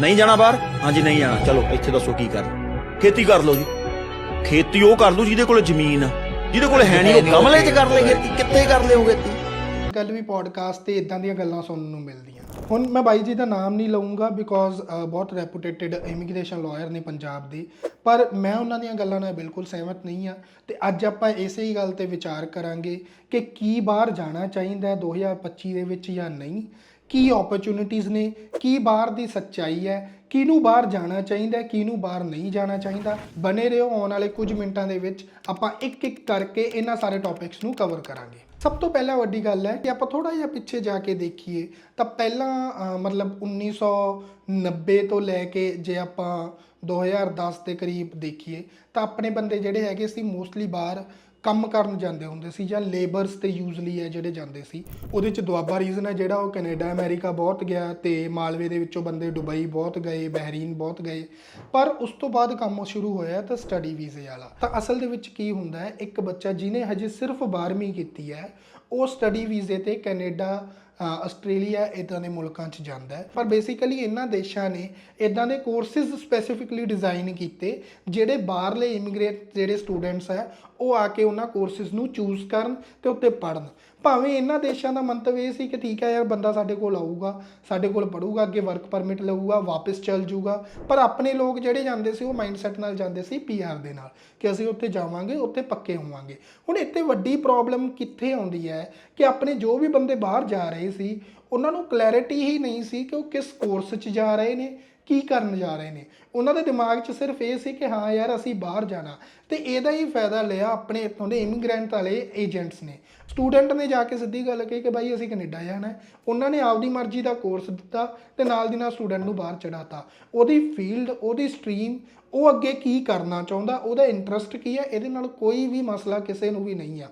ਨਹੀਂ ਜਾਣਾ ਬਾਹਰ? ਹਾਂਜੀ ਨਹੀਂ ਜਾਣਾ। ਚਲੋ ਇੱਥੇ ਦੱਸੋ ਕੀ ਕਰ ਖੇਤੀ ਕਰ ਲਓ ਜੀ। ਖੇਤੀ ਉਹ ਕਰ ਲਓ ਜਿਹਦੇ ਕੋਲ ਜ਼ਮੀਨ ਆ। ਜਿਹਦੇ ਕੋਲ ਹੈ ਨਹੀਂ ਉਹ ਗਮਲੇ 'ਚ ਕਰ ਲੈ ਖੇਤੀ ਕਿੱਥੇ ਕਰ ਲਿਓ ਖੇਤੀ? ਕੱਲ ਵੀ ਪੋਡਕਾਸਟ ਤੇ ਇਦਾਂ ਦੀਆਂ ਗੱਲਾਂ ਸੁਣਨ ਨੂੰ ਮਿਲਦੀਆਂ। ਹੁਣ ਮੈਂ ਬਾਈ ਜੀ ਦਾ ਨਾਮ ਨਹੀਂ ਲਵਾਂਗਾ ਬਿਕੋਜ਼ ਬਹੁਤ ਰੈਪੂਟੇਟਿਡ ਇਮੀਗ੍ਰੇਸ਼ਨ ਲਾਇਰ ਨੇ ਪੰਜਾਬ ਦੇ। ਪਰ ਮੈਂ ਉਹਨਾਂ ਦੀਆਂ ਗੱਲਾਂ ਨਾਲ ਬਿਲਕੁਲ ਸਹਿਮਤ ਨਹੀਂ ਆ ਤੇ ਅੱਜ ਆਪਾਂ ਇਸੇ ਹੀ ਗੱਲ ਤੇ ਵਿਚਾਰ ਕਰਾਂਗੇ ਕਿ ਕੀ ਬਾਹਰ ਜਾਣਾ ਚਾਹੀਦਾ ਹੈ 2025 ਦੇ ਵਿੱਚ ਜਾਂ ਨਹੀਂ। ਕੀ ਓਪਰਚ्युनिटीज ਨੇ, ਕੀ ਬਾਹਰ ਦੀ ਸੱਚਾਈ ਹੈ, ਕਿਹਨੂੰ ਬਾਹਰ ਜਾਣਾ ਚਾਹੀਦਾ, ਕਿਹਨੂੰ ਬਾਹਰ ਨਹੀਂ ਜਾਣਾ ਚਾਹੀਦਾ। ਬਨੇ ਰਹੋ ਆਉਣ ਵਾਲੇ ਕੁਝ ਮਿੰਟਾਂ ਦੇ ਵਿੱਚ, ਆਪਾਂ ਇੱਕ ਇੱਕ ਕਰਕੇ ਇਹਨਾਂ ਸਾਰੇ ਟੌਪਿਕਸ ਨੂੰ ਕਵਰ ਕਰਾਂਗੇ। ਸਭ ਤੋਂ ਪਹਿਲਾਂ ਵੱਡੀ ਗੱਲ ਹੈ ਕਿ ਆਪਾਂ ਥੋੜਾ ਜਿਹਾ ਪਿੱਛੇ ਜਾ ਕੇ ਦੇਖੀਏ, ਤਾਂ ਪਹਿਲਾਂ ਮਤਲਬ 1990 ਤੋਂ ਲੈ ਕੇ ਜੇ ਆਪਾਂ 2010 ਦੇ ਕਰੀਬ ਦੇਖੀਏ, ਤਾਂ ਆਪਣੇ ਬੰਦੇ ਜਿਹੜੇ ਹੈਗੇ ਸੀ ਮੋਸਟਲੀ ਬਾਹਰ ਕੰਮ ਕਰਨ ਜਾਂਦੇ ਹੁੰਦੇ ਸੀ ਜਾਂ ਲੇਬਰਸ ਤੇ ਯੂਜ਼ਲੀ ਹੈ ਜਿਹੜੇ ਜਾਂਦੇ ਸੀ। ਉਹਦੇ ਚ ਦੁਆਬਾ ਰੀਜ਼ਨ ਹੈ ਜਿਹੜਾ ਉਹ ਕੈਨੇਡਾ, ਅਮਰੀਕਾ ਬਹੁਤ ਗਿਆ ਤੇ ਮਾਲਵੇ ਦੇ ਵਿੱਚੋਂ ਬੰਦੇ ਦੁਬਈ ਬਹੁਤ ਗਏ, ਬਹਿਰੀਨ ਬਹੁਤ ਗਏ। ਪਰ ਉਸ ਤੋਂ ਬਾਅਦ ਕੰਮ ਸ਼ੁਰੂ ਹੋਇਆ ਤਾਂ ਸਟੱਡੀ ਵੀਜ਼ੇ ਵਾਲਾ। ਤਾਂ ਅਸਲ ਦੇ ਵਿੱਚ ਕੀ ਹੁੰਦਾ ਹੈ, ਇੱਕ ਬੱਚਾ ਜਿਹਨੇ ਹਜੇ ਸਿਰਫ 12ਵੀਂ ਕੀਤੀ ਹੈ, ਉਹ ਸਟੱਡੀ ਵੀਜ਼ੇ ਤੇ ਕੈਨੇਡਾ ਆਸਟ੍ਰੇਲੀਆ ਇਦਾਂ ਦੇ ਮੁਲਕਾਂ 'ਚ ਜਾਂਦਾ ਪਰ ਬੇਸਿਕਲੀ ਇਹਨਾਂ ਦੇਸ਼ਾਂ ਨੇ ਇਦਾਂ ਦੇ ਕੋਰਸਿਸ ਸਪੈਸੀਫਿਕਲੀ ਡਿਜ਼ਾਈਨ ਕੀਤੇ, ਜਿਹੜੇ ਬਾਹਰਲੇ ਇਮੀਗ੍ਰੇਟ ਜਿਹੜੇ ਸਟੂਡੈਂਟਸ ਹੈ ਉਹ ਆ ਕੇ ਉਹਨਾਂ ਕੋਰਸਿਸ ਨੂੰ ਚੂਜ਼ ਕਰਨ ਤੇ ਉੱਤੇ ਪੜ੍ਹਨ। ਭਾਵੇਂ ਇਹਨਾਂ ਦੇਸ਼ਾਂ ਦਾ ਮੰਤਵ ਇਹ ਸੀ ਕਿ ਠੀਕ ਹੈ ਯਾਰ ਬੰਦਾ ਸਾਡੇ ਕੋਲ ਆਊਗਾ, ਸਾਡੇ ਕੋਲ ਪੜੂਗਾ ਅੱਗੇ ਵਰਕ ਪਰਮਿਟ ਲਊਗਾ, ਵਾਪਸ ਚੱਲ ਜਾਊਗਾ, ਪਰ ਆਪਣੇ ਲੋਕ ਜਿਹੜੇ ਜਾਂਦੇ ਸੀ ਉਹ ਮਾਈਂਡਸੈਟ ਨਾਲ ਜਾਂਦੇ ਸੀ ਪੀਆਰ ਦੇ ਨਾਲ ਕਿ ਅਸੀਂ ਉੱਥੇ ਜਾਵਾਂਗੇ, ਉੱਥੇ ਪੱਕੇ ਹੋਵਾਂਗੇ। ਹੁਣ ਇੱਥੇ ਵੱਡੀ ਪ੍ਰੋਬਲਮ ਕਿੱਥੇ ਆਉਂਦੀ ਹੈ ਕਿ ਆਪਣੇ ਜੋ ਵੀ ਬੰਦੇ ਬਾਹਰ ਜਾ ਰਹੇ ਸੀ, ਉਹਨਾਂ ਨੂੰ ਕਲੈਰਿਟੀ ਹੀ ਨਹੀਂ ਸੀ ਕਿ ਉਹ ਕਿਸ ਕੋਰਸ 'ਚ ਜਾ ਰਹੇ ਨੇ ਕੀ ਕਰਨ ਜਾ ਰਹੇ ਨੇ? ਉਹਨਾਂ ਦੇ ਦਿਮਾਗ 'ਚ ਸਿਰਫ ਇਹ ਸੀ ਕਿ ਹਾਂ ਯਾਰ ਅਸੀਂ ਬਾਹਰ ਜਾਣਾ। ਤੇ ਇਹਦਾ ਹੀ ਫਾਇਦਾ ਲਿਆ ਆਪਣੇ ਇੱਥੋਂ ਦੇ ਇਮੀਗ੍ਰੈਂਟ ਵਾਲੇ ਏਜੰਟਸ ਨੇ। ਸਟੂਡੈਂਟ ਨੇ ਜਾ ਕੇ ਸਿੱਧੀ ਗੱਲ ਕਹੀ ਕਿ ਭਾਈ ਅਸੀਂ ਕੈਨੇਡਾ ਜਾਣਾ ਉਹਨਾਂ ਨੇ ਆਪਦੀ ਮਰਜ਼ੀ ਦਾ ਕੋਰਸ ਦਿੱਤਾ ਤੇ ਨਾਲ ਦੀ ਨਾਲ ਸਟੂਡੈਂਟ ਨੂੰ ਬਾਹਰ ਚੜਾਤਾ ਉਹਦੀ ਫੀਲਡ ਉਹਦੀ ਸਟਰੀਮ ਉਹ ਅੱਗੇ ਕੀ ਕਰਨਾ ਚਾਹੁੰਦਾ, ਉਹਦਾ ਇੰਟਰਸਟ ਕੀ ਹੈ? ਇਹਦੇ ਨਾਲ ਕੋਈ ਵੀ ਮਸਲਾ ਕਿਸੇ ਨੂੰ ਵੀ ਨਹੀਂ ਆ।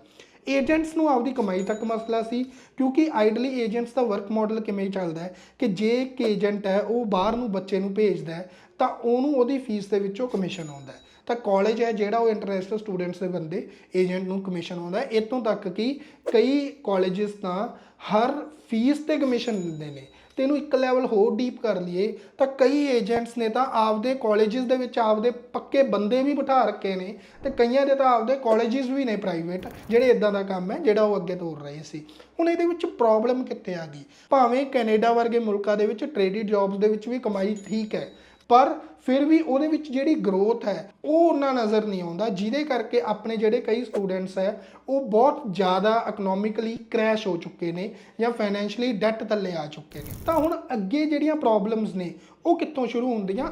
ਏਜੰਟਸ ਨੂੰ ਆਪਦੀ ਕਮਾਈ ਤੱਕ ਮਸਲਾ ਸੀ, ਕਿਉਂਕਿ ਆਈਡਲੀ ਏਜੰਟਸ ਦਾ ਵਰਕ ਮਾਡਲ ਕਿਵੇਂ ਚੱਲਦਾ ਹੈ ਕਿ ਜੇ ਇੱਕ ਏਜੰਟ ਹੈ, ਉਹ ਬਾਹਰ ਨੂੰ ਬੱਚੇ ਨੂੰ ਭੇਜਦਾ ਹੈ, ਤਾਂ ਉਹਨੂੰ ਉਹਦੀ ਫੀਸ ਦੇ ਵਿੱਚੋਂ ਕਮਿਸ਼ਨ ਆਉਂਦਾ ਹੈ। ਤਾਂ ਕਾਲਜ ਹੈ ਜਿਹੜਾ ਉਹ ਇੰਟਰਨੈਸ਼ਨਲ ਸਟੂਡੈਂਟਸ ਦੇ ਬੰਦੇ ਏਜੰਟ ਨੂੰ ਕਮਿਸ਼ਨ ਆਉਂਦਾ ਹੈ। ਇਤੋਂ ਤੱਕ ਕਿ ਕਈ ਕਾਲਜਸ ਤਾਂ ਹਰ ਫੀਸ ਤੇ ਕਮਿਸ਼ਨ ਦਿੰਦੇ ਨੇ। ਤੇ ਇਹਨੂੰ ਇੱਕ ਲੈਵਲ ਹੋਰ ਡੀਪ ਕਰ ਲਈਏ, ਤਾਂ ਕਈ ਏਜੰਟਸ ਨੇ ਤਾਂ ਆਪਦੇ ਕਾਲਜਸ ਦੇ ਵਿੱਚ ਆਪਦੇ ਪੱਕੇ ਬੰਦੇ ਵੀ ਬਿਠਾ ਰੱਖੇ ਨੇ ਤੇ ਕਈਆਂ ਦੇ ਤਾਂ ਆਪਦੇ ਕਾਲਜਸ ਵੀ ਨੇ ਪ੍ਰਾਈਵੇਟ ਜਿਹੜੇ ਇਦਾਂ ਦਾ ਕੰਮ ਹੈ, ਜਿਹੜਾ ਉਹ ਅੱਗੇ ਤੋਰ ਰਹੇ ਸੀ। ਹੁਣ ਇਹਦੇ ਵਿੱਚ ਪ੍ਰੋਬਲਮ ਕਿੱਥੇ ਆ ਗਈ? ਭਾਵੇਂ ਕੈਨੇਡਾ ਵਰਗੇ ਮੁਲਕਾਂ ਦੇ ਵਿੱਚ ਟ੍ਰੇਡਿਡ ਜੌਬਸ ਦੇ ਵਿੱਚ ਵੀ ਕਮਾਈ ਠੀਕ ਹੈ ਪਰ ਫਿਰ ਵੀ ਉਹਦੇ ਵਿੱਚ ਜਿਹੜੀ ਗਰੋਥ ਹੈ, ਉਹ ਉਹਨਾਂ ਨਜ਼ਰ ਨਹੀਂ ਆਉਂਦਾ, ਜਿਹਦੇ ਕਰਕੇ ਆਪਣੇ ਜਿਹੜੇ ਕਈ ਸਟੂਡੈਂਟਸ ਹੈ, ਉਹ ਬਹੁਤ ਜ਼ਿਆਦਾ ਇਕਨੋਮਿਕਲੀ ਕ੍ਰੈਸ਼ ਹੋ ਚੁੱਕੇ ਨੇ ਜਾਂ ਫਾਈਨੈਂਸ਼ੀਅਲੀ ਡੈਟ ਥੱਲੇ ਆ ਚੁੱਕੇ ਨੇ। ਤਾਂ ਹੁਣ ਅੱਗੇ ਜਿਹੜੀਆਂ ਪ੍ਰੋਬਲਮਸ ਨੇ, ਉਹ ਕਿੱਥੋਂ ਸ਼ੁਰੂ ਹੁੰਦੀਆਂ?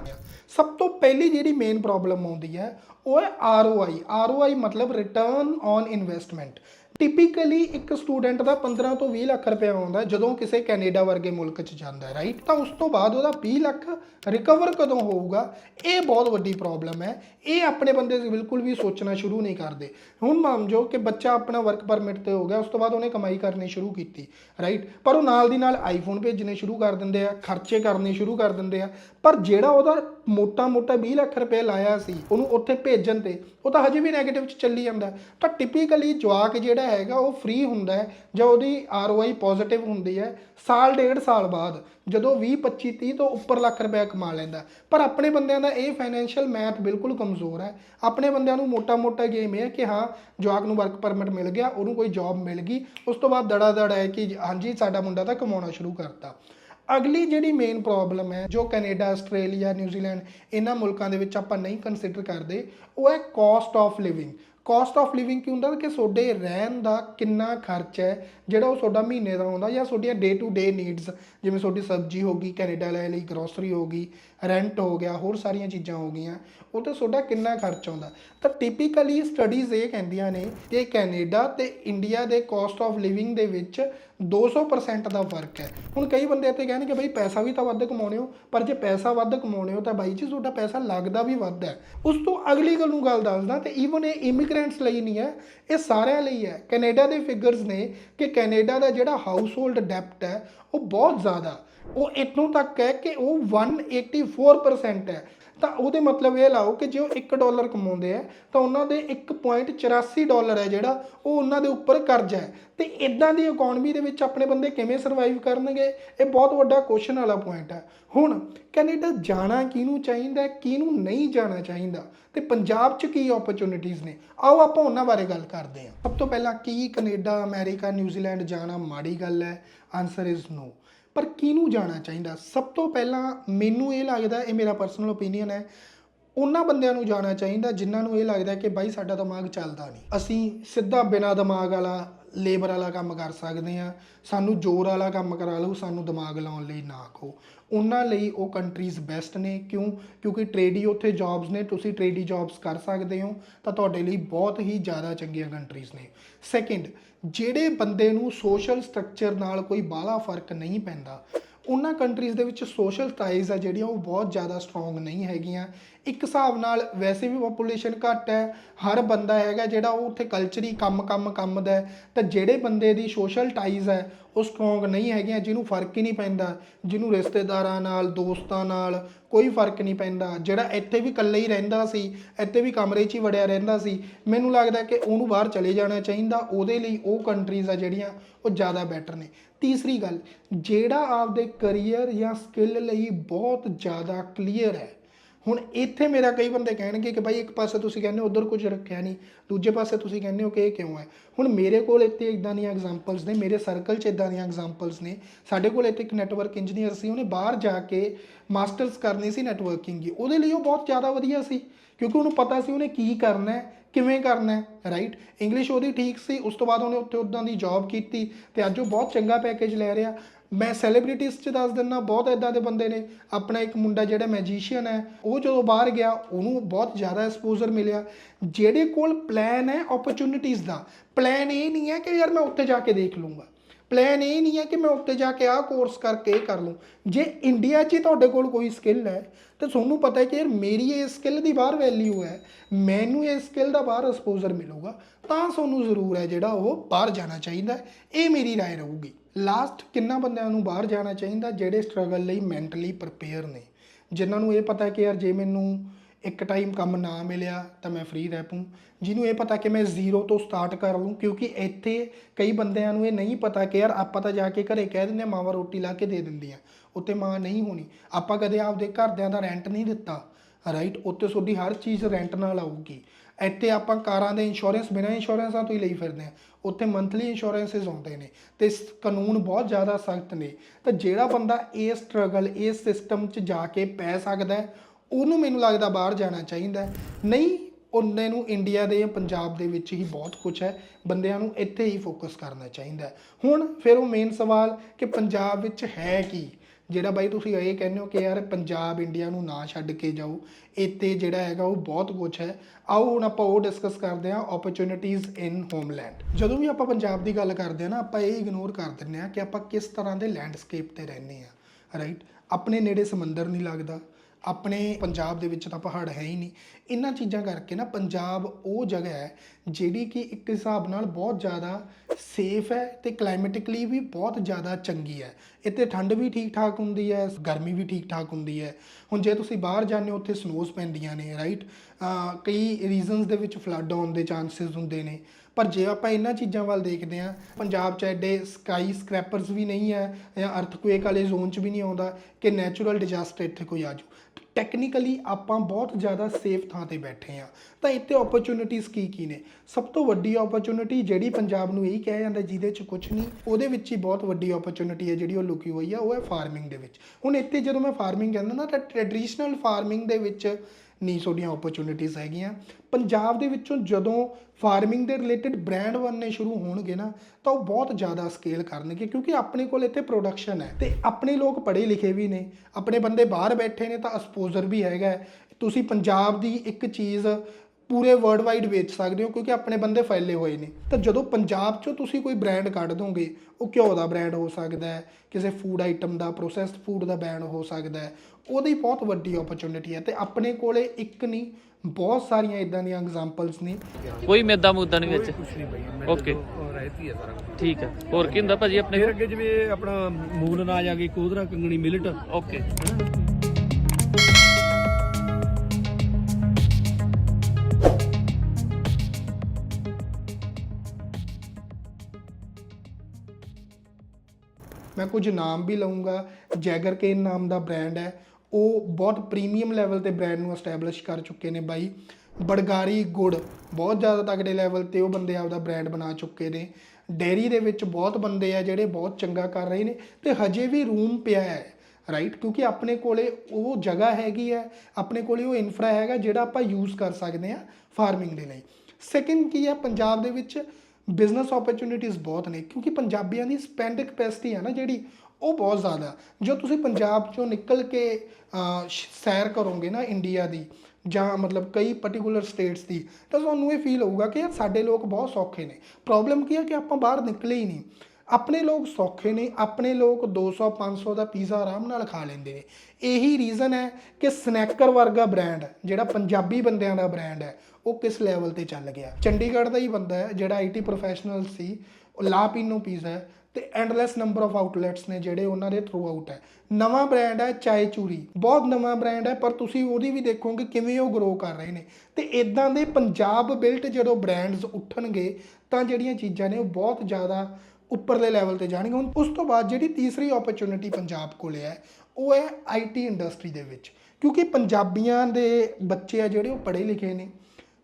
ਸਭ ਤੋਂ ਪਹਿਲੀ ਜਿਹੜੀ ਮੇਨ ਪ੍ਰੋਬਲਮ ਆਉਂਦੀ ਹੈ, ਉਹ ਹੈ ROI ROI ਮਤਲਬ ਰਿਟਰਨ ਔਨ ਇਨਵੈਸਟਮੈਂਟ ਟਿਪੀਕਲੀ ਇੱਕ ਸਟੂਡੈਂਟ ਦਾ 15 ਤੋਂ 20 ਲੱਖ ਰੁਪਏ ਆਉਂਦਾ ਜਦੋਂ ਕਿਸੇ ਕੈਨੇਡਾ ਵਰਗੇ ਮੁਲਕ 'ਚ ਜਾਂਦਾ ਹੈ ਰਾਈਟ ਤਾਂ ਉਸ ਤੋਂ ਬਾਅਦ ਉਹਦਾ 20 ਲੱਖ ਰਿਕਵਰ ਕਦੋਂ ਹੋਊਗਾ? ਇਹ ਬਹੁਤ ਵੱਡੀ ਪ੍ਰੋਬਲਮ ਹੈ। ਇਹ ਆਪਣੇ ਬੰਦੇ ਬਿਲਕੁਲ ਵੀ ਸੋਚਣਾ ਸ਼ੁਰੂ ਨਹੀਂ ਕਰਦੇ। ਹੁਣ ਮੰਨ ਜੋ ਕਿ ਬੱਚਾ ਆਪਣਾ ਵਰਕ ਪਰਮਿਟ ਤੇ ਹੋ ਗਿਆ, ਉਸ ਤੋਂ ਬਾਅਦ ਉਹਨੇ ਕਮਾਈ ਕਰਨੀ ਸ਼ੁਰੂ ਕੀਤੀ ਰਾਈਟ ਪਰ ਉਹ ਨਾਲ ਦੀ ਨਾਲ ਆਈਫੋਨ ਭੇਜਣੇ ਸ਼ੁਰੂ ਕਰ ਦਿੰਦੇ ਆ, ਖਰਚੇ ਕਰਨੇ ਸ਼ੁਰੂ ਕਰ ਦਿੰਦੇ ਆ। ਪਰ ਜਿਹੜਾ ਉਹਦਾ ਮੋਟਾ ਮੋਟਾ 20 ਲੱਖ ਰੁਪਏ ਲਾਇਆ ਸੀ, ਉਹਨੂੰ ਉੱਥੇ ਭੇਜਣ ਤੇ ਉਹ ਤਾਂ ਹਜੇ ਵੀ 네ਗੇਟਿਵ ਚ ਚੱਲੀ ਜਾਂਦਾ ਤਾਂ ਟਿਪੀਕਲੀ ਜਵਾਕ ਜਿਹੜਾ ਹੈਗਾ ਉਹ ਫ੍ਰੀ ਹੁੰਦਾ ਹੈ, ਜਾਂ ਉਹਦੀ ਆਰਓਆਈ ਪੋਜ਼ਿਟਿਵ ਹੁੰਦੀ ਹੈ, ਸਾਲ ਡੇਢ ਸਾਲ ਬਾਅਦ, ਜਦੋਂ 20 25 30 ਤੋਂ ਉੱਪਰ ਲੱਖ ਰੁਪਏ ਕਮਾ ਲੈਂਦਾ ਪਰ ਆਪਣੇ ਬੰਦਿਆਂ ਦਾ ਇਹ ਫਾਈਨੈਂਸ਼ੀਅਲ ਮੈਥ ਬਿਲਕੁਲ ਕਮਜ਼ੋਰ ਹੈ। ਆਪਣੇ ਬੰਦਿਆਂ ਨੂੰ ਮੋਟਾ ਮੋਟਾ ਗੇਮ ਇਹ ਹੈ ਕਿ ਹਾਂ, ਜਵਾਕ ਨੂੰ ਵਰਕ ਪਰਮਿਟ ਮਿਲ ਗਿਆ, ਉਹਨੂੰ ਕੋਈ ਜੌਬ ਮਿਲ ਗਈ, ਉਸ ਤੋਂ ਬਾਅਦ ਦੜਾ ਦੜ ਹੈ ਕਿ ਹਾਂਜੀ, ਸਾਡਾ ਮੁੰਡਾ ਤਾਂ ਕਮਾਉਣਾ ਸ਼ੁਰੂ ਕਰਤਾ। ਅਗਲੀ ਜਿਹੜੀ ਮੇਨ ਪ੍ਰੋਬਲਮ ਹੈ, ਜੋ ਕੈਨੇਡਾ, ਆਸਟ੍ਰੇਲੀਆ, ਨਿਊਜ਼ੀਲੈਂਡ, ਇਹਨਾਂ ਮੁਲਕਾਂ ਦੇ ਵਿੱਚ ਆਪਾਂ ਨਹੀਂ ਕੰਸੀਡਰ ਕਰਦੇ, ਉਹ ਹੈ cost of living cost of living ਕੀ ਹੁੰਦਾ ਕਿ ਤੁਹਾਡੇ ਰਹਿਣ ਦਾ ਕਿੰਨਾ ਖਰਚ ਹੈ, ਜਿਹੜਾ ਉਹ ਤੁਹਾਡਾ ਮਹੀਨੇ ਦਾ ਆਉਂਦਾ ਜਾਂ ਤੁਹਾਡੀਆਂ ਡੇ ਟੂ ਡੇ ਨੀਡਸ ਜਿਵੇਂ ਤੁਹਾਡੀ ਸਬਜ਼ੀ ਹੋ ਗਈ ਕੈਨੇਡਾ ਲੈ ਲਈ ਗਰੋਸਰੀ ਹੋ ਗਈ ਰੈਂਟ ਹੋ ਗਿਆ, ਹੋਰ ਸਾਰੀਆਂ ਚੀਜ਼ਾਂ ਹੋ ਗਈਆਂ, ਉਹ ਤੇ ਤੁਹਾਡਾ ਕਿੰਨਾ ਖਰਚ ਆਉਂਦਾ। ਤਾਂ ਟਿਪੀਕਲੀ ਸਟੱਡੀਜ਼ ਇਹ ਕਹਿੰਦੀਆਂ ਨੇ ਕਿ ਕੈਨੇਡਾ ਤੇ ਇੰਡੀਆ ਦੇ ਕਾਸਟ ਆਫ ਲਿਵਿੰਗ ਦੇ ਵਿੱਚ 200% ਦਾ ਫ਼ਰਕ ਹੈ। ਹੁਣ ਕਈ ਬੰਦੇ ਇੱਥੇ ਕਹਿਣਗੇ ਕਿ ਬਈ ਪੈਸਾ ਵੀ ਤਾਂ ਵੱਧ ਕਮਾਉਣੇ ਹੋ, ਪਰ ਜੇ ਪੈਸਾ ਵੱਧ ਕਮਾਉਣੇ ਹੋ ਤਾਂ ਬਾਈ ਜੀ ਤੁਹਾਡਾ ਪੈਸਾ ਲੱਗਦਾ ਵੀ ਵੱਧ ਹੈ। ਉਸ ਤੋਂ ਅਗਲੀ ਗੱਲ ਨੂੰ ਗੱਲ ਦੱਸਦਾ ਤੇ ਈਵਨ ਇਹ ਇਮੀਗ੍ਰੈਂਟਸ ਲਈ ਨਹੀਂ ਹੈ, ਇਹ ਸਾਰਿਆਂ ਲਈ ਹੈ। ਕੈਨੇਡਾ ਦੇ ਫਿਗਰਸ ਨੇ ਕਿ ਕੈਨੇਡਾ ਦਾ ਜਿਹੜਾ ਹਾਊਸ ਹੋਲਡ ਡੈਪਟ ਹੈ, ਉਹ ਬਹੁਤ ਜ਼ਿਆਦਾ। ਉਹ ਇੱਥੋਂ ਤੱਕ ਹੈ ਕਿ ਉਹ 184% ਹੈ। ਤਾਂ ਉਹਦੇ ਮਤਲਬ ਇਹ ਲਾਓ ਕਿ ਜੇ ਉਹ 1 ਡਾਲਰ ਕਮਾਉਂਦੇ ਆ, ਤਾਂ ਉਹਨਾਂ ਦੇ 1.84 ਡਾਲਰ ਹੈ ਜਿਹੜਾ ਉਹ ਉਹਨਾਂ ਦੇ ਉੱਪਰ ਕਰਜ਼ਾ ਹੈ। ਤੇ ਇਦਾਂ ਦੀ ਇਕਨੋਮੀ ਦੇ ਵਿੱਚ ਆਪਣੇ ਬੰਦੇ ਕਿਵੇਂ ਸਰਵਾਈਵ ਕਰਨਗੇ? ਇਹ ਬਹੁਤ ਵੱਡਾ ਕੁਐਸਚਨ ਵਾਲਾ ਪੁਆਇੰਟ ਹੈ। ਹੁਣ ਕੈਨੇਡਾ ਜਾਣਾ ਕਿਹਨੂੰ ਚਾਹੀਦਾ, ਕਿਹਨੂੰ ਨਹੀਂ ਜਾਣਾ ਚਾਹੀਦਾ? ਤੇ ਪੰਜਾਬ 'ਚ ਕੀ ਓਪਰਚੁਨਿਟੀਆਂ ਨੇ? ਆਓ ਆਪਾਂ ਉਹਨਾਂ ਬਾਰੇ ਗੱਲ ਕਰਦੇ ਹਾਂ। ਸਭ ਤੋਂ ਪਹਿਲਾਂ ਕੀ ਕੈਨੇਡਾ, ਅਮਰੀਕਾ, ਨਿਊਜ਼ੀਲੈਂਡ ਜਾਣਾ ਮਾੜੀ ਗੱਲ ਹੈ? ਆਨਸਰ ਇਜ਼ ਨੋ ਪਰ ਕਿਹਨੂੰ ਜਾਣਾ ਚਾਹੀਦਾ? ਸਭ ਤੋਂ ਪਹਿਲਾਂ ਮੈਨੂੰ ਇਹ ਲੱਗਦਾ, ਇਹ ਮੇਰਾ ਪਰਸਨਲ ਓਪੀਨੀਅਨ ਹੈ, ਉਹਨਾਂ ਬੰਦਿਆਂ ਨੂੰ ਜਾਣਾ ਚਾਹੀਦਾ ਜਿਨ੍ਹਾਂ ਨੂੰ ਇਹ ਲੱਗਦਾ ਕਿ ਬਾਈ ਸਾਡਾ ਦਿਮਾਗ ਚੱਲਦਾ ਨਹੀਂ। ਅਸੀਂ ਸਿੱਧਾ ਬਿਨਾਂ ਦਿਮਾਗ ਵਾਲਾ ਲੇਬਰ ਵਾਲਾ ਕੰਮ ਕਰ ਸਕਦੇ ਹਾਂ, ਸਾਨੂੰ ਜ਼ੋਰ ਵਾਲਾ ਕੰਮ ਕਰਾ ਲਓ, ਸਾਨੂੰ ਦਿਮਾਗ ਲਾਉਣ ਲਈ ਨਾ ਕਹੋ। ਉਹਨਾਂ ਲਈ ਉਹ ਕੰਟਰੀਜ਼ ਬੈਸਟ ਨੇ। ਕਿਉਂ? ਕਿਉਂਕਿ ਟ੍ਰੇਡੀ ਉੱਥੇ ਜੌਬਸ ਨੇ। ਤੁਸੀਂ ਟ੍ਰੇਡੀ ਜੌਬਸ ਕਰ ਸਕਦੇ ਹੋ, ਤਾਂ ਤੁਹਾਡੇ ਲਈ ਬਹੁਤ ਹੀ ਜ਼ਿਆਦਾ ਚੰਗੀਆਂ ਕੰਟਰੀਜ਼ ਨੇ। ਸੈਕਿੰਡ ਜਿਹੜੇ ਬੰਦੇ ਨੂੰ ਸੋਸ਼ਲ ਸਟਰਕਚਰ ਨਾਲ ਕੋਈ ਬਾਹਲਾ ਫ਼ਰਕ ਨਹੀਂ ਪੈਂਦਾ, ਉਹਨਾਂ ਕੰਟਰੀਜ਼ ਦੇ ਵਿੱਚ ਸੋਸ਼ਲ ਟਾਈਜ਼ ਆ ਜਿਹੜੀਆਂ, ਉਹ ਬਹੁਤ ਜ਼ਿਆਦਾ ਸਟਰੋਂਗ ਨਹੀਂ ਹੈਗੀਆਂ। ਇੱਕ ਹਿਸਾਬ ਨਾਲ ਵੈਸੇ ਵੀ ਪੋਪੂਲੇਸ਼ਨ ਘੱਟ ਹੈ, ਹਰ ਬੰਦਾ ਹੈਗਾ ਜਿਹੜਾ ਉਹ ਉੱਥੇ ਕਲਚਰੀ ਕੰਮ ਕੰਮ ਕੰਮ ਦਾ ਤਾਂ ਜਿਹੜੇ ਬੰਦੇ ਦੀ ਸੋਸ਼ਲ ਟਾਈਜ਼ ਹੈ, ਉਹ ਸਟਰੋਂਗ ਨਹੀਂ ਹੈਗੀਆਂ, ਜਿਹਨੂੰ ਫ਼ਰਕ ਹੀ ਨਹੀਂ ਪੈਂਦਾ, ਜਿਹਨੂੰ ਰਿਸ਼ਤੇਦਾਰਾਂ ਨਾਲ, ਦੋਸਤਾਂ ਨਾਲ ਕੋਈ ਫ਼ਰਕ ਨਹੀਂ ਪੈਂਦਾ। ਜਿਹੜਾ ਇੱਥੇ ਵੀ ਇਕੱਲੇ ਹੀ ਰਹਿੰਦਾ ਸੀ, ਇੱਥੇ ਵੀ ਕਮਰੇ 'ਚ ਹੀ ਵੜਿਆ ਰਹਿੰਦਾ ਸੀ, ਮੈਨੂੰ ਲੱਗਦਾ ਕਿ ਉਹਨੂੰ ਬਾਹਰ ਚਲੇ ਜਾਣਾ ਚਾਹੀਦਾ, ਉਹਦੇ ਲਈ ਉਹ ਕੰਟਰੀਜ਼ ਆ ਜਿਹੜੀਆਂ ਉਹ ਜ਼ਿਆਦਾ ਬੈਟਰ ਨੇ। ਤੀਸਰੀ ਗੱਲ, ਜਿਹੜਾ ਆਪਦੇ ਕੈਰੀਅਰ ਜਾਂ ਸਕਿੱਲ ਲਈ ਬਹੁਤ ਜ਼ਿਆਦਾ ਕਲੀਅਰ ਹੈ ਹੁਣ ਇੱਥੇ ਮੇਰਾ ਕਈ ਬੰਦੇ ਕਹਿਣਗੇ ਕਿ ਭਾਈ ਇੱਕ ਪਾਸੇ ਤੁਸੀਂ ਕਹਿੰਦੇ ਹੋ ਉਧਰ ਕੁਝ ਰੱਖਿਆ ਨਹੀਂ, ਦੂਜੇ ਪਾਸੇ ਤੁਸੀਂ ਕਹਿੰਦੇ ਹੋ ਕਿ ਇਹ ਕਿਉਂ ਹੈ? ਹੁਣ ਮੇਰੇ ਕੋਲ ਇੱਥੇ ਇਦਾਂ ਦੀਆਂ ਐਗਜ਼ਾਮਪਲਸ ਨੇ, ਮੇਰੇ ਸਰਕਲ 'ਚ ਇਦਾਂ ਦੀਆਂ ਐਗਜ਼ਾਮਪਲਸ ਨੇ, ਸਾਡੇ ਕੋਲ ਇੱਥੇ ਇੱਕ ਨੈਟਵਰਕ ਇੰਜੀਨੀਅਰ ਸੀ, ਉਹਨੇ ਬਾਹਰ ਜਾ ਕੇ ਮਾਸਟਰਸ ਕਰਨੀ ਸੀ ਨੈਟਵਰਕਿੰਗ ਦੀ, ਉਹਦੇ ਲਈ ਉਹ ਬਹੁਤ ਜ਼ਿਆਦਾ ਵਧੀਆ ਸੀ, ਕਿਉਂਕਿ ਉਹਨੂੰ ਪਤਾ ਸੀ ਉਹਨੇ ਕੀ ਕਰਨਾ ਹੈ, ਕਿਵੇਂ ਕਰਨਾ ਹੈ ਰਾਈਟ ਇੰਗਲਿਸ਼ ਉਹਦੀ ਠੀਕ ਸੀ, ਉਸ ਤੋਂ ਬਾਅਦ ਉਹਨੇ ਉੱਥੇ ਉਦਾਂ ਦੀ ਜੌਬ ਕੀਤੀ ਤੇ ਅੱਜ ਉਹ ਬਹੁਤ ਚੰਗਾ ਪੈਕੇਜ ਲੈ ਰਿਹਾ। ਮੈਂ ਸੈਲੀਬ੍ਰਿਟੀਜ਼ 'ਚ ਦੱਸ ਦਿੰਦਾ ਬਹੁਤ ਇਦਾਂ ਦੇ ਬੰਦੇ ਨੇ ਆਪਣਾ ਇੱਕ ਮੁੰਡਾ ਜਿਹੜਾ ਮੈਜੀਸ਼ੀਅਨ ਹੈ ਉਹ ਜਦੋਂ ਬਾਹਰ ਗਿਆ ਉਹਨੂੰ ਬਹੁਤ ਜ਼ਿਆਦਾ ਐਕਸਪੋਜ਼ਰ ਮਿਲਿਆ ਜਿਹੜੇ ਕੋਲ ਪਲਾਨ ਹੈ ਓਪਰਚੁਨਿਟੀਜ਼ ਦਾ ਪਲਾਨ ਇਹ ਨਹੀਂ ਹੈ ਕਿ ਯਾਰ ਮੈਂ ਉੱਥੇ ਜਾ ਕੇ ਦੇਖ ਲੂੰਗਾ ਪਲਾਨ ਇਹ ਨਹੀਂ ਹੈ ਕਿ ਮੈਂ ਉੱਤੇ ਜਾ ਕੇ ਆਹ ਕੋਰਸ ਕਰਕੇ ਇਹ ਕਰ ਲੂੰ ਜੇ ਇੰਡੀਆ 'ਚ ਹੀ ਤੁਹਾਡੇ ਕੋਲ ਕੋਈ ਸਕਿੱਲ ਹੈ ਤੇ ਤੁਹਾਨੂੰ ਪਤਾ ਹੈ ਕਿ ਯਾਰ ਮੇਰੀ ਇਹ ਸਕਿੱਲ ਦੀ ਬਾਹਰ ਵੈਲਿਊ ਹੈ ਮੈਨੂੰ ਇਹ ਸਕਿੱਲ ਦਾ ਬਾਹਰ ਐਕਸਪੋਜ਼ਰ ਮਿਲੂਗਾ ਤਾਂ ਤੁਹਾਨੂੰ ਜ਼ਰੂਰ ਹੈ ਜਿਹੜਾ ਉਹ ਬਾਹਰ ਜਾਣਾ ਚਾਹੀਦਾ ਹੈ। ਇਹ ਮੇਰੀ رائے ਰਹੂਗੀ ਲਾਸਟ ਕਿੰਨਾ ਬੰਦਿਆਂ ਨੂੰ ਬਾਹਰ ਜਾਣਾ ਚਾਹੀਦਾ ਜਿਹੜੇ ਸਟਰਗਲ ਲਈ ਮੈਂਟਲੀ ਪ੍ਰਪੇਅਰ ਨੇ? ਜਿਨ੍ਹਾਂ ਨੂੰ ਇਹ ਪਤਾ ਹੈ ਕਿ ਯਾਰ ਜੇ ਮੈਨੂੰ ਇੱਕ ਟਾਈਮ ਕੰਮ ਨਾ ਮਿਲਿਆ ਤਾਂ ਮੈਂ ਫ੍ਰੀ ਰਹਿ ਪੂੰ ਜਿਹਨੂੰ ਇਹ ਪਤਾ ਕਿ ਮੈਂ ਜ਼ੀਰੋ ਤੋਂ ਸਟਾਰਟ ਕਰ ਲੂੰ ਕਿਉਂਕਿ ਇੱਥੇ ਕਈ ਬੰਦਿਆਂ ਨੂੰ ਇਹ ਨਹੀਂ ਪਤਾ ਕਿ ਯਾਰ ਆਪਾਂ ਤਾਂ ਜਾ ਕੇ ਘਰੇ ਕਹਿ ਦਿੰਦੇ ਹਾਂ, ਮਾਵਾਂ ਰੋਟੀ ਲਾ ਕੇ ਦੇ ਦਿੰਦੀਆਂ ਉੱਤੇ ਮਾਂ ਨਹੀਂ ਹੋਣੀ। ਆਪਾਂ ਕਦੇ ਆਪਦੇ ਘਰਦਿਆਂ ਦਾ ਰੈਂਟ ਨਹੀਂ ਦਿੱਤਾ ਰਾਈਟ ਉੱਤੇ ਤੁਹਾਡੀ ਹਰ ਚੀਜ਼ ਰੈਂਟ ਨਾਲ ਆਊਗੀ। ਇੱਥੇ ਆਪਾਂ ਕਾਰਾਂ ਦੇ ਇੰਸ਼ੋਰੈਂਸ ਬਿਨਾਂ ਇੰਸ਼ੋਰੈਂਸਾਂ ਤੋਂ ਹੀ ਲਈ ਫਿਰਦੇ ਆ ਉੱਥੇ ਮੰਥਲੀ ਇੰਸ਼ੋਰੈਂਸਸ ਆਉਂਦੇ ਨੇ ਤੇ ਇਸ ਕਾਨੂੰਨ ਬਹੁਤ ਜ਼ਿਆਦਾ ਸਖਤ ਨੇ। ਤਾਂ ਜਿਹੜਾ ਬੰਦਾ ਇਹ ਸਟਰਗਲ ਇਸ ਸਿਸਟਮ 'ਚ ਜਾ ਕੇ ਪੈ ਸਕਦਾ ਹੈ, ਉਹਨੂੰ ਮੈਨੂੰ ਲੱਗਦਾ ਬਾਹਰ ਜਾਣਾ ਚਾਹੀਦਾ ਨਹੀਂ, ਉਹਨੇ ਨੂੰ ਇੰਡੀਆ ਦੇ ਜਾਂ ਪੰਜਾਬ ਦੇ ਵਿੱਚ ਹੀ ਬਹੁਤ ਕੁਝ ਹੈ, ਬੰਦਿਆਂ ਨੂੰ ਇੱਥੇ ਹੀ ਫੋਕਸ ਕਰਨਾ ਚਾਹੀਦਾ ਹੁਣ ਫਿਰ ਉਹ ਮੇਨ ਸਵਾਲ ਕਿ ਪੰਜਾਬ ਵਿੱਚ ਹੈ ਕੀ? ਜਿਹੜਾ ਬਾਈ ਤੁਸੀਂ ਇਹ ਕਹਿੰਦੇ ਹੋ ਕਿ ਯਾਰ ਪੰਜਾਬ ਇੰਡੀਆ ਨੂੰ ਨਾ ਛੱਡ ਕੇ ਜਾਓ, ਇੱਥੇ ਜਿਹੜਾ ਹੈਗਾ ਉਹ ਬਹੁਤ ਕੁਝ ਹੈ। ਆਓ ਹੁਣ ਆਪਾਂ ਉਹ ਡਿਸਕਸ ਕਰਦੇ ਹਾਂ ਓਪਰਚੁਨਿਟੀਜ਼ ਇਨ ਹੋਮਲੈਂਡ ਜਦੋਂ ਵੀ ਆਪਾਂ ਪੰਜਾਬ ਦੀ ਗੱਲ ਕਰਦੇ ਹਾਂ ਨਾ, ਆਪਾਂ ਇਹ ਇਗਨੋਰ ਕਰ ਦਿੰਦੇ ਹਾਂ ਕਿ ਆਪਾਂ ਕਿਸ ਤਰ੍ਹਾਂ ਦੇ ਲੈਂਡਸਕੇਪ ਤੇ ਰਹਿੰਦੇ ਆ ਰਾਈਟ ਆਪਣੇ ਨੇੜੇ ਸਮੁੰਦਰ ਨਹੀਂ ਲੱਗਦਾ ਆਪਣੇ ਪੰਜਾਬ ਦੇ ਵਿੱਚ ਤਾਂ ਪਹਾੜ ਹੈ ਹੀ ਨਹੀਂ। ਇਹਨਾਂ ਚੀਜ਼ਾਂ ਕਰਕੇ ਨਾ ਪੰਜਾਬ ਉਹ ਜਗ੍ਹਾ ਹੈ ਜਿਹੜੀ ਕਿ ਇੱਕ ਹਿਸਾਬ ਨਾਲ ਬਹੁਤ ਜ਼ਿਆਦਾ ਸੇਫ ਹੈ ਤੇ ਕਲਾਈਮੇਟਿਕਲੀ ਵੀ ਬਹੁਤ ਜ਼ਿਆਦਾ ਚੰਗੀ ਹੈ। ਇੱਥੇ ਠੰਡ ਵੀ ਠੀਕ ਠਾਕ ਹੁੰਦੀ ਹੈ, ਗਰਮੀ ਵੀ ਠੀਕ ਠਾਕ ਹੁੰਦੀ ਹੈ। ਹੁਣ ਜੇ ਤੁਸੀਂ ਬਾਹਰ ਜਾਂਦੇ ਹੋ, ਉੱਥੇ ਸਨੋਜ਼ ਪੈਂਦੀਆਂ ਨੇ ਰਾਈਟ ਕਈ ਰੀਜ਼ਨਸ ਦੇ ਵਿੱਚ ਫਲੱਡ ਆਉਣ ਦੇ ਚਾਂਸਸ ਹੁੰਦੇ ਨੇ। ਪਰ ਜੇ ਆਪਾਂ ਇਹਨਾਂ ਚੀਜ਼ਾਂ ਵੱਲ ਦੇਖਦੇ ਹਾਂ, ਪੰਜਾਬ 'ਚ ਐਡੇ ਸਕਾਈ ਸਕ੍ਰੈਪਰਸ ਵੀ ਨਹੀਂ ਹੈ ਜਾਂ ਅਰਥਕੁਏਕ ਵਾਲੇ ਜ਼ੋਨ 'ਚ ਵੀ ਨਹੀਂ ਆਉਂਦਾ ਕਿ ਨੈਚੁਰਲ ਡਿਜ਼ਾਸਟਰ ਇੱਥੇ ਕੋਈ ਆ ਜੂ ਟੈਕਨੀਕਲੀ ਆਪਾਂ ਬਹੁਤ ਜ਼ਿਆਦਾ ਸੇਫ ਥਾਂ ਤੇ ਬੈਠੇ ਆ ਤਾਂ ਇੱਥੇ ਓਪਰਚੁਨਿਟੀਜ਼ ਕੀ ਕੀ ਨੇ? ਸਭ ਤੋਂ ਵੱਡੀ ਓਪਰਚੁਨਿਟੀ ਜਿਹੜੀ ਪੰਜਾਬ ਨੂੰ ਇਹੀ ਕਿਹਾ ਜਾਂਦਾ ਜਿਹਦੇ 'ਚ ਕੁਝ ਨਹੀਂ, ਉਹਦੇ ਵਿੱਚ ਹੀ ਬਹੁਤ ਵੱਡੀ ਓਪਰਚੁਨਿਟੀ ਹੈ ਜਿਹੜੀ ਉਹ ਲੁਕੀ ਹੋਈ ਆ, ਉਹ ਹੈ ਫਾਰਮਿੰਗ ਦੇ ਵਿੱਚ। ਹੁਣ ਇੱਥੇ ਜਦੋਂ ਮੈਂ ਫਾਰਮਿੰਗ ਕਹਿੰਦਾ ਨਾ, ਤਾਂ ਟ੍ਰੈਡੀਸ਼ਨਲ ਫਾਰਮਿੰਗ ਦੇ ਵਿੱਚ ਨਹੀਂ ਤੁਹਾਡੀਆਂ ਓਪਰਚੁਨਿਟੀਜ਼ ਹੈਗੀਆਂ। ਪੰਜਾਬ ਦੇ ਵਿੱਚੋਂ ਜਦੋਂ ਫਾਰਮਿੰਗ ਦੇ ਰਿਲੇਟਡ ਬ੍ਰਾਂਡ ਬਣਨੇ ਸ਼ੁਰੂ ਹੋਣਗੇ ਨਾ, ਤਾਂ ਉਹ ਬਹੁਤ ਜ਼ਿਆਦਾ ਸਕੇਲ ਕਰਨਗੇ, ਕਿਉਂਕਿ ਆਪਣੇ ਕੋਲ ਇੱਥੇ ਪ੍ਰੋਡਕਸ਼ਨ ਹੈ ਤੇ ਆਪਣੇ ਲੋਕ ਪੜ੍ਹੇ ਲਿਖੇ ਵੀ ਨੇ, ਆਪਣੇ ਬੰਦੇ ਬਾਹਰ ਬੈਠੇ ਨੇ ਤਾਂ ਐਕਸਪੋਜ਼ਰ ਵੀ ਹੈਗਾ। ਤੁਸੀਂ ਪੰਜਾਬ ਦੀ ਇੱਕ ਚੀਜ਼ ਪੂਰੇ ਵਰਲਡ ਵਾਈਡ ਵੇਚ ਸਕਦੇ ਹੋ ਕਿਉਂਕਿ ਆਪਣੇ ਬੰਦੇ ਫੈਲੇ ਹੋਏ ਨੇ। ਤਾਂ ਜਦੋਂ ਪੰਜਾਬ 'ਚੋਂ ਤੁਸੀਂ ਕੋਈ ਬ੍ਰਾਂਡ ਕੱਢ ਦੋਗੇ ਉਹ ਘਿਓ ਦਾ ਬ੍ਰਾਂਡ ਹੋ ਸਕਦਾ ਹੈ ਕਿਸੇ ਫੂਡ ਆਈਟਮ ਦਾ ਪ੍ਰੋਸੈਸਡ ਫੂਡ ਦਾ ਬ੍ਰਾਂਡ ਹੋ ਸਕਦਾ ਹੈ ਉਹਦੀ ਬਹੁਤ ਵੱਡੀ ਓਪਰਚੁਨਿਟੀ ਹੈ। ਤੇ ਆਪਣੇ ਕੋਲੇ ਇੱਕ ਨਹੀਂ ਬਹੁਤ ਸਾਰੀਆਂ ਇਦਾਂ ਦੀਆਂ ਐਗਜ਼ਾਮਪਲਸ ਨੇ। ਕੋਈ ਮੈਦਾ ਮੁੱਦਾ ਨਹੀਂ ਵਿੱਚ? ਕੁਛ ਨਹੀਂ ਬਾਈ Okay. ਰਹਿਤੀ ਹੈ ਸਾਰਾ ਕੁਛ। ਠੀਕ ਹੈ। ਹੋਰ ਕੀ ਹੁੰਦਾ ਭਾਜੀ ਆਪਣੇ ਫਿਰ ਅੱਗੇ ਜਿਵੇਂ ਆਪਣਾ ਮੂਲ ਅਨਾਜ ਆ ਗਈ ਕੋਧਰਾ ਕੰਗਣੀ ਮਿਲਟ ਓਕੇ ਕੁਝ ਨਾਮ ਵੀ ਲਵਾਂਗਾ ਜੈਗਰ ਕੇਨ ਨਾਮ ਦਾ ਬ੍ਰਾਂਡ ਹੈ। ਉਹ ਬਹੁਤ ਪ੍ਰੀਮੀਅਮ ਲੈਵਲ ਤੇ ਬ੍ਰਾਂਡ ਨੂੰ ਐਸਟੈਬਲਿਸ਼ ਕਰ ਚੁੱਕੇ ਨੇ ਬਾਈ। ਬੜਗਾਰੀ, ਗੁੜ, ਬਹੁਤ ਜ਼ਿਆਦਾ ਤਗੜੇ ਲੈਵਲ ਤੇ ਉਹ ਬੰਦੇ ਆਪਦਾ ਬ੍ਰਾਂਡ ਬਣਾ ਚੁੱਕੇ ਨੇ। ਡੇਰੀ ਦੇ ਵਿੱਚ ਬਹੁਤ ਬੰਦੇ ਆ ਜਿਹੜੇ ਬਹੁਤ ਚੰਗਾ ਕਰ ਰਹੇ ਨੇ ਤੇ ਹਜੇ ਵੀ ਰੂਮ ਪਿਆ ਹੈ ਰਾਈਟ ਕਿਉਂਕਿ ਆਪਣੇ ਕੋਲੇ ਉਹ ਜਗ੍ਹਾ ਹੈਗੀ ਹੈ, ਆਪਣੇ ਕੋਲੇ ਉਹ ਇਨਫਰਾ ਹੈਗਾ ਜਿਹੜਾ ਆਪਾਂ ਯੂਜ਼ ਕਰ ਸਕਦੇ ਆ ਫਾਰਮਿੰਗ ਦੇ ਲਈ। ਸੈਕਿੰਡ ਕੀ ਹੈ, ਪੰਜਾਬ ਦੇ ਵਿੱਚ ਬਿਜ਼ਨਸ ਓਪਰਚੁਨਿਟੀਜ਼ ਬਹੁਤ ਨੇ, ਕਿਉਂਕਿ ਪੰਜਾਬੀਆਂ ਦੀ ਸਪੈਂਡ ਕਪੈਸਿਟੀ ਹੈ ਨਾ ਜਿਹੜੀ, ਉਹ ਬਹੁਤ ਜ਼ਿਆਦਾ। ਜੋ ਤੁਸੀਂ ਪੰਜਾਬ ਚੋਂ ਨਿਕਲ ਕੇ ਸੈਰ ਕਰੋਗੇ ਨਾ ਇੰਡੀਆ ਦੀ, ਜਾਂ ਮਤਲਬ ਕਈ ਪਾਰਟਿਕੂਲਰ ਸਟੇਟਸ ਦੀ, ਤਾਂ ਤੁਹਾਨੂੰ ਇਹ ਫੀਲ ਹੋਊਗਾ ਕਿ ਯਾਰ ਸਾਡੇ ਲੋਕ ਬਹੁਤ ਸੌਖੇ ਨੇ। ਪ੍ਰੋਬਲਮ ਕੀ ਹੈ ਕਿ ਆਪਾਂ ਬਾਹਰ ਨਿਕਲੇ ਹੀ ਨਹੀਂ। ਆਪਣੇ ਲੋਕ ਸੌਖੇ ਨੇ, ਆਪਣੇ ਲੋਕ 200 500 ਦਾ ਪੀਜ਼ਾ ਆਰਾਮ ਨਾਲ ਖਾ ਲੈਂਦੇ ਨੇ। ਇਹੀ ਰੀਜ਼ਨ ਹੈ ਕਿ ਸਨੈਕਰ ਵਰਗਾ ਬ੍ਰਾਂਡ ਜਿਹੜਾ ਪੰਜਾਬੀ ਬੰਦਿਆਂ ਦਾ ਬ੍ਰਾਂਡ ਹੈ ਉਹ ਕਿਸ ਲੈਵਲ ਤੇ ਚੱਲ ਗਿਆ? ਚੰਡੀਗੜ੍ਹ ਦਾ ਹੀ ਬੰਦਾ ਹੈ, ਜਿਹੜਾ ਆਈਟੀ ਪ੍ਰੋਫੈਸ਼ਨਲ ਸੀ, ਉਹ ਲਾ ਪੀਨੋ ਪੀਜ਼ਾ ਹੈ ਤੇ ਐਂਡਲੈਸ ਨੰਬਰ ਆਫ ਆਊਟਲੈਟਸ ਨੇ ਜਿਹੜੇ ਉਹਨਾਂ ਦੇ ਥਰੂ ਆਊਟ ਹੈ। ਨਵਾਂ ਬ੍ਰਾਂਡ ਹੈ ਚਾਏ ਚੂਰੀ। ਬਹੁਤ ਨਵਾਂ ਬ੍ਰਾਂਡ ਹੈ, ਪਰ ਤੁਸੀਂ ਉਹਦੀ ਵੀ ਦੇਖੋਗੇ ਕਿਵੇਂ ਉਹ ਗਰੋ ਕਰ ਰਹੇ ਨੇ। ਤੇ ਇਦਾਂ ਦੇ ਪੰਜਾਬ ਬਿਲਟ ਜਦੋਂ ਬ੍ਰਾਂਡਸ ਉੱਠਣਗੇ, ਤਾਂ ਜਿਹੜੀਆਂ ਚੀਜ਼ਾਂ ਨੇ ਉਹ ਬਹੁਤ ਜ਼ਿਆਦਾ ਉੱਪਰਲੇ ਲੈਵਲ ਤੇ ਜਾਣਗੇ ਹੁਣ ਉਸ ਤੋਂ ਬਾਅਦ ਜਿਹੜੀ ਤੀਸਰੀ ਓਪਰਚੁਨਿਟੀ ਪੰਜਾਬ ਕੋਲੇ ਹੈ, ਉਹ ਹੈ ਆਈਟੀ ਇੰਡਸਟਰੀ ਦੇ ਵਿੱਚ। ਕਿਉਂਕਿ ਪੰਜਾਬੀਆਂ ਦੇ ਬੱਚੇ ਆ ਜਿਹੜੇ ਉਹ ਪੜ੍ਹੇ ਲਿਖੇ ਨੇ।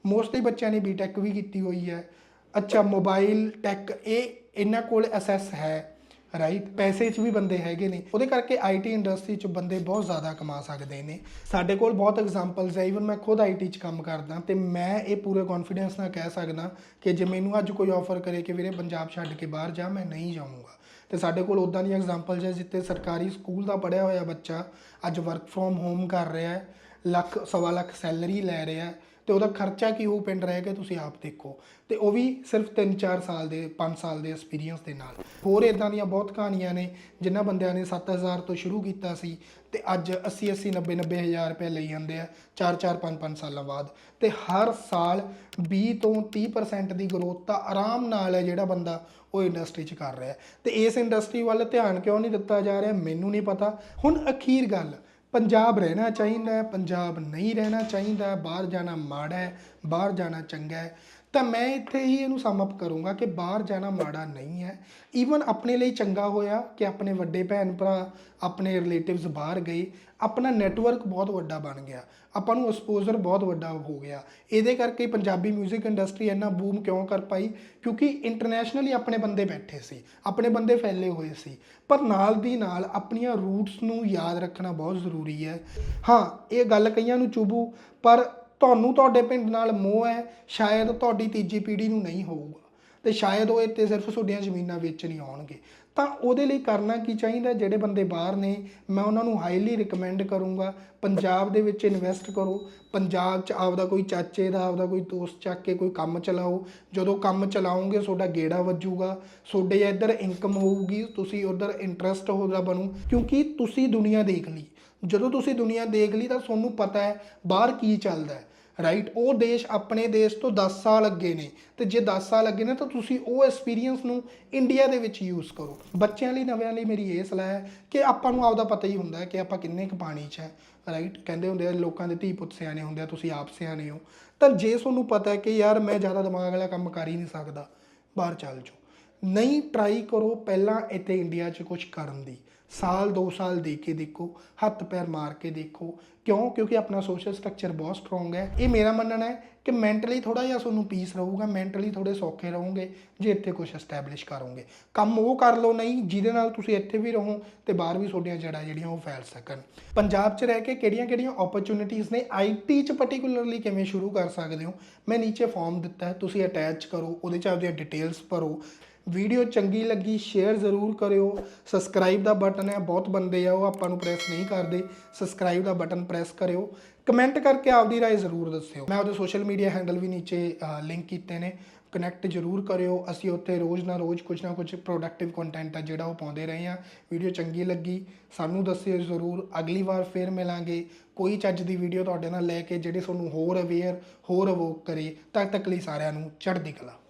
ਮੋਸਟਲੀ ਬੱਚਿਆਂ ਨੇ ਬੀਟੈਕ ਵੀ ਕੀਤੀ ਹੋਈ ਹੈ। ਅੱਛਾ ਮੋਬਾਈਲ ਟੈਕ ਇਹ ਇਹਨਾਂ ਕੋਲ ਐਸੈਸ ਹੈ ਰਾਈਟ ਪੈਸੇ 'ਚ ਵੀ ਬੰਦੇ ਹੈਗੇ ਨੇ। ਉਹਦੇ ਕਰਕੇ ਆਈਟੀ ਇੰਡਸਟਰੀ 'ਚ ਬੰਦੇ ਬਹੁਤ ਜ਼ਿਆਦਾ ਕਮਾ ਸਕਦੇ ਨੇ। ਸਾਡੇ ਕੋਲ ਬਹੁਤ ਐਗਜ਼ਾਮਪਲਸ ਹੈ। ਇਵਨ ਮੈਂ ਖੁਦ ਆਈਟੀ 'ਚ ਕੰਮ ਕਰਦਾ ਤੇ ਮੈਂ ਇਹ ਪੂਰੇ ਕੌਨਫੀਡੈਂਸ ਨਾਲ ਕਹਿ ਸਕਦਾ ਕਿ ਜੇ ਮੈਨੂੰ ਅੱਜ ਕੋਈ ਆਫਰ ਕਰੇ ਕਿ ਵੀਰੇ ਪੰਜਾਬ ਛੱਡ ਕੇ ਬਾਹਰ ਜਾ, ਮੈਂ ਨਹੀਂ ਜਾਊਂਗਾ। ਤੇ ਸਾਡੇ ਕੋਲ ਉਦਾਂ ਦੀਆਂ ਐਗਜ਼ਾਮਪਲਸ ਹੈ ਜਿੱਥੇ ਸਰਕਾਰੀ ਸਕੂਲ ਦਾ ਪੜ੍ਹਿਆ ਹੋਇਆ ਬੱਚਾ ਅੱਜ ਵਰਕ ਫਰੋਮ ਹੋਮ ਕਰ ਰਿਹਾ ਹੈ, ਲੱਖ, ਸਵਾ ਲੱਖ ਸੈਲਰੀ ਲੈ ਰਿਹਾ ਹੈ। ਤੇ ਉਹਦਾ ਖਰਚਾ ਕੀ ਹੋਊ ਪਿੰਡ ਰਹਿ ਕੇ ਤੁਸੀਂ ਆਪ ਦੇਖੋ। ਤੇ ਉਹ ਵੀ ਸਿਰਫ 3-4 ਸਾਲ ਦੇ 5 ਸਾਲ ਦੇ ਐਕਸਪੀਰੀਅੰਸ ਦੇ ਨਾਲ। ਹੋਰ ਇਦਾਂ ਦੀਆਂ ਬਹੁਤ ਕਹਾਣੀਆਂ ਨੇ ਜਿਨ੍ਹਾਂ ਬੰਦਿਆਂ ਨੇ 7000 ਤੋਂ ਸ਼ੁਰੂ ਕੀਤਾ ਸੀ ਤੇ ਅੱਜ 80 80 90 90 ਹਜ਼ਾਰ ਰੁਪਏ ਲਈ ਜਾਂਦੇ ਆ 4 4 5 5 ਸਾਲਾਂ ਬਾਅਦ। ਤੇ ਹਰ ਸਾਲ 20 ਤੋਂ 30% ਦੀ ਗਰੋਥ ਤਾਂ ਆਰਾਮ ਨਾਲ ਹੈ ਜਿਹੜਾ ਬੰਦਾ ਉਹ ਇੰਡਸਟਰੀ 'ਚ ਕਰ ਰਿਹਾ ਹੈ। ਤੇ ਇਸ ਇੰਡਸਟਰੀ ਵੱਲ ਧਿਆਨ ਕਿਉਂ ਨਹੀਂ ਦਿੱਤਾ ਜਾ ਰਿਹਾ? ਮੈਨੂੰ ਨਹੀਂ ਪਤਾ। ਹੁਣ ਅਖੀਰ ਗੱਲ ਪੰਜਾਬ ਰਹਿਣਾ ਚਾਹੀਦਾ ਪੰਜਾਬ ਨਹੀਂ ਰਹਿਣਾ ਚਾਹੀਦਾ ਬਾਹਰ ਜਾਣਾ ਮਾੜਾ ਹੈ ਬਾਹਰ ਜਾਣਾ ਚੰਗਾ ਹੈ, ਤਾਂ ਮੈਂ ਇੱਥੇ ਹੀ ਇਹਨੂੰ ਸਮ ਅਪ ਕਰੂੰਗਾ ਕਿ ਬਾਹਰ ਜਾਣਾ ਮਾੜਾ ਨਹੀਂ ਹੈ। ਈਵਨ ਆਪਣੇ ਲਈ ਚੰਗਾ ਹੋਇਆ ਕਿ ਆਪਣੇ ਵੱਡੇ ਭੈਣ ਭਰਾ, ਆਪਣੇ ਰਿਲੇਟਿਵਸ ਬਾਹਰ ਗਏ, ਆਪਣਾ ਨੈਟਵਰਕ ਬਹੁਤ ਵੱਡਾ ਬਣ ਗਿਆ। ਆਪਾਂ ਨੂੰ ਐਕਸਪੋਜ਼ਰ ਬਹੁਤ ਵੱਡਾ ਹੋ ਗਿਆ। ਇਹਦੇ ਕਰਕੇ ਪੰਜਾਬੀ 뮤직 ਇੰਡਸਟਰੀ ਇੰਨਾ ਬੂਮ ਕਿਉਂ ਕਰ ਪਾਈ? ਕਿਉਂਕਿ ਇੰਟਰਨੈਸ਼ਨਲੀ ਆਪਣੇ ਬੰਦੇ ਬੈਠੇ ਸੀ, ਆਪਣੇ ਬੰਦੇ ਫੈਲੇ ਹੋਏ ਸੀ। ਪਰ ਨਾਲ ਦੀ ਨਾਲ ਆਪਣੀਆਂ ਰੂਟਸ ਨੂੰ ਯਾਦ ਰੱਖਣਾ ਬਹੁਤ ਜ਼ਰੂਰੀ ਹੈ। ਹਾਂ, ਇਹ ਗੱਲ ਕਈਆਂ ਨੂੰ ਚੁਭੂ ਪਰ ਤੁਹਾਨੂੰ ਤੁਹਾਡੇ ਪਿੰਡ ਨਾਲ ਮੋਹ ਹੈ, ਸ਼ਾਇਦ ਤੁਹਾਡੀ ਤੀਜੀ ਪੀੜ੍ਹੀ ਨੂੰ ਨਹੀਂ ਹੋਊਗਾ। ਤੇ ਸ਼ਾਇਦ ਉਹ ਇੱਥੇ ਸਿਰਫ ਤੁਹਾਡੀਆਂ ਜ਼ਮੀਨਾਂ ਵਿੱਚ ਨਹੀਂ ਆਉਣਗੇ। ਤਾਂ ਉਹਦੇ ਲਈ ਕਰਨਾ ਕੀ ਚਾਹੀਦਾ? ਜਿਹੜੇ ਬੰਦੇ ਬਾਹਰ ਨੇ, ਮੈਂ ਉਹਨਾਂ ਨੂੰ ਹਾਈਲੀ ਰეკਮੈਂਡ ਕਰੂੰਗਾ। ਪੰਜਾਬ ਦੇ ਵਿੱਚ ਇਨਵੈਸਟ ਕਰੋ। ਪੰਜਾਬ 'ਚ ਆਪਦਾ ਕੋਈ ਚਾਚੇ ਦਾ, ਆਪਦਾ ਕੋਈ ਦੋਸਤ ਚੱਕ ਕੇ ਕੋਈ ਕੰਮ ਚਲਾਓ। ਜਦੋਂ ਕੰਮ ਚਲਾਓਗੇ, ਤੁਹਾਡਾ ਗੇੜਾ ਵੱਜੂਗਾ। ਤੁਹਾਡੇ ਇੱਧਰ ਇਨਕਮ ਹੋਊਗੀ, ਤੁਸੀਂ ਉੱਧਰ ਇੰਟਰਸਟ ਹੋਦਾ ਬਣੂ। ਕਿਉਂਕਿ ਤੁਸੀਂ ਦੁਨੀਆ ਦੇਖ ਲਈ। ਜਦੋਂ ਤੁਸੀਂ ਦੁਨੀਆ ਦੇਖ ਲਈ ਤਾਂ ਤੁਹਾਨੂੰ ਪਤਾ ਹੈ ਬਾਹਰ ਕੀ ਚੱਲਦਾ ਹੈ ਰਾਈਟ ਉਹ ਦੇਸ਼ ਆਪਣੇ ਦੇਸ਼ ਤੋਂ 10 ਸਾਲ ਅੱਗੇ ਨੇ ਤੇ ਜੇ 10 ਸਾਲ ਅੱਗੇ ਨੇ ਤਾਂ ਤੁਸੀਂ ਉਹ ਐਕਸਪੀਰੀਅੰਸ ਨੂੰ ਇੰਡੀਆ ਦੇ ਵਿੱਚ ਯੂਜ਼ ਕਰੋ। ਬੱਚਿਆਂ ਲਈ, ਨਵਿਆਂ ਲਈ ਮੇਰੀ ਇਹ ਸਲਾਹ ਹੈ ਕਿ ਆਪਾਂ ਨੂੰ ਆਪਦਾ ਪਤਾ ਹੀ ਹੁੰਦਾ ਹੈ ਕਿ ਆਪਾਂ ਕਿੰਨੇ ਕੁ ਪਾਣੀ 'ਚ ਹੈ ਰਾਈਟ ਕਹਿੰਦੇ ਹੁੰਦੇ ਆ, ਲੋਕਾਂ ਦੇ ਧੀ ਪੁੱਤ ਸਿਆਣੇ ਹੁੰਦੇ ਆ, ਤੁਸੀਂ ਆਪ ਸਿਆਣੇ ਹੋ। ਤਾਂ ਜੇ ਤੁਹਾਨੂੰ ਪਤਾ ਹੈ ਕਿ ਯਾਰ ਮੈਂ ਜ਼ਿਆਦਾ ਦਿਮਾਗ ਵਾਲਾ ਕੰਮ ਕਰ ਹੀ ਨਹੀਂ ਸਕਦਾ, ਬਾਹਰ ਚੱਲ ਜਾਓ। ਨਹੀਂ ਟਰਾਈ ਕਰੋ ਪਹਿਲਾਂ ਇੱਥੇ ਇੰਡੀਆ 'ਚ ਕੁਝ ਕਰਨ ਦੀ। ਸਾਲ 2 ਸਾਲ ਦੇ ਕੇ ਦੇਖੋ, ਹੱਥ ਪੈਰ ਮਾਰ ਕੇ ਦੇਖੋ। ਕਿਉਂ? ਕਿਉਂਕਿ ਆਪਣਾ ਸੋਸ਼ਲ ਸਟਰਕਚਰ ਬਹੁਤ ਸਟਰੋਂਗ ਹੈ। ਇਹ ਮੇਰਾ ਮੰਨਣਾ ਹੈ ਕਿ ਮੈਂਟਲੀ ਥੋੜਾ ਜਿਹਾ ਤੁਹਾਨੂੰ ਪੀਸ ਰਹੂਗਾ ਮੈਂਟਲੀ ਥੋੜੇ ਸੌਖੇ ਰਹੋਗੇ, ਜੇ ਇੱਥੇ ਕੁਝ ਐਸਟੈਬਲਿਸ਼ ਕਰੋਗੇ। ਕੰਮ ਉਹ ਕਰ ਲਓ ਨਹੀਂ, ਜਿਹਦੇ ਨਾਲ ਤੁਸੀਂ ਇੱਥੇ ਵੀ ਰਹੋ ਤੇ ਬਾਹਰ ਵੀ ਤੁਹਾਡੀਆਂ ਜੜ੍ਹਾਂ ਜਿਹੜੀਆਂ ਉਹ ਫੈਲ ਸਕਣ। ਪੰਜਾਬ 'ਚ ਰਹਿ ਕੇ ਕਿਹੜੀਆਂ-ਕਿਹੜੀਆਂ ਓਪਰਚੁਨਿਟੀਆਂ ਨੇ? ਆਈਟੀ 'ਚ ਪਾਰਟਿਕੂਲਰਲੀ ਕਿਵੇਂ ਸ਼ੁਰੂ ਕਰ ਸਕਦੇ ਹੋ? ਮੈਂ ਨੀਚੇ ਫਾਰਮ ਦਿੱਤਾ ਹੈ, ਤੁਸੀਂ ਅਟੈਚ ਕਰੋ, ਉਹਦੇ 'ਚ ਆਪਦੀਆਂ ਡਿਟੇਲਸ ਭਰੋ। ਵੀਡੀਓ ਚੰਗੀ ਲੱਗੀ ਸ਼ੇਅਰ ਜ਼ਰੂਰ ਕਰਿਓ ਸਬਸਕ੍ਰਾਈਬ ਦਾ ਬਟਨ ਹੈ ਬਹੁਤ ਬੰਦੇ ਆ ਉਹ ਆਪਾਂ ਨੂੰ ਪ੍ਰੈਸ ਨਹੀਂ ਕਰਦੇ ਸਬਸਕ੍ਰਾਈਬ ਦਾ ਬਟਨ ਪ੍ਰੈਸ ਕਰਿਓ ਕਮੈਂਟ ਕਰਕੇ ਆਪਦੀ رائے ਜ਼ਰੂਰ ਦੱਸਿਓ ਮੈਂ ਉਹਦੇ ਸੋਸ਼ਲ ਮੀਡੀਆ ਹੈਂਡਲ ਵੀ ਨੀਚੇ ਲਿੰਕ ਕੀਤੇ ਨੇ ਕਨੈਕਟ ਜ਼ਰੂਰ ਕਰਿਓ ਅਸੀਂ ਉੱਥੇ ਰੋਜ਼ ਨਾ ਰੋਜ਼ ਕੁਝ ਨਾ ਕੁਝ ਪ੍ਰੋਡਕਟਿਵ ਕੰਟੈਂਟ ਆ ਜਿਹੜਾ ਉਹ ਪਾਉਂਦੇ ਰਹੇ ਆ ਵੀਡੀਓ ਚੰਗੀ ਲੱਗੀ ਸਾਨੂੰ ਦੱਸਿਓ ਜ਼ਰੂਰ ਅਗਲੀ ਵਾਰ ਫੇਰ ਮਿਲਾਂਗੇ ਕੋਈ ਚੱਜ ਦੀ ਵੀਡੀਓ ਤੁਹਾਡੇ ਨਾਲ ਲੈ ਕੇ ਜਿਹੜੀ ਤੁਹਾਨੂੰ ਹੋਰ ਅਵੇਅਰ ਹੋਰ ਅਵੋਕ ਕਰੇ ਤਦ ਤੱਕ ਲਈ ਸਾਰਿਆਂ ਨੂੰ ਚੜ੍ਹਦੀ ਕਲਾ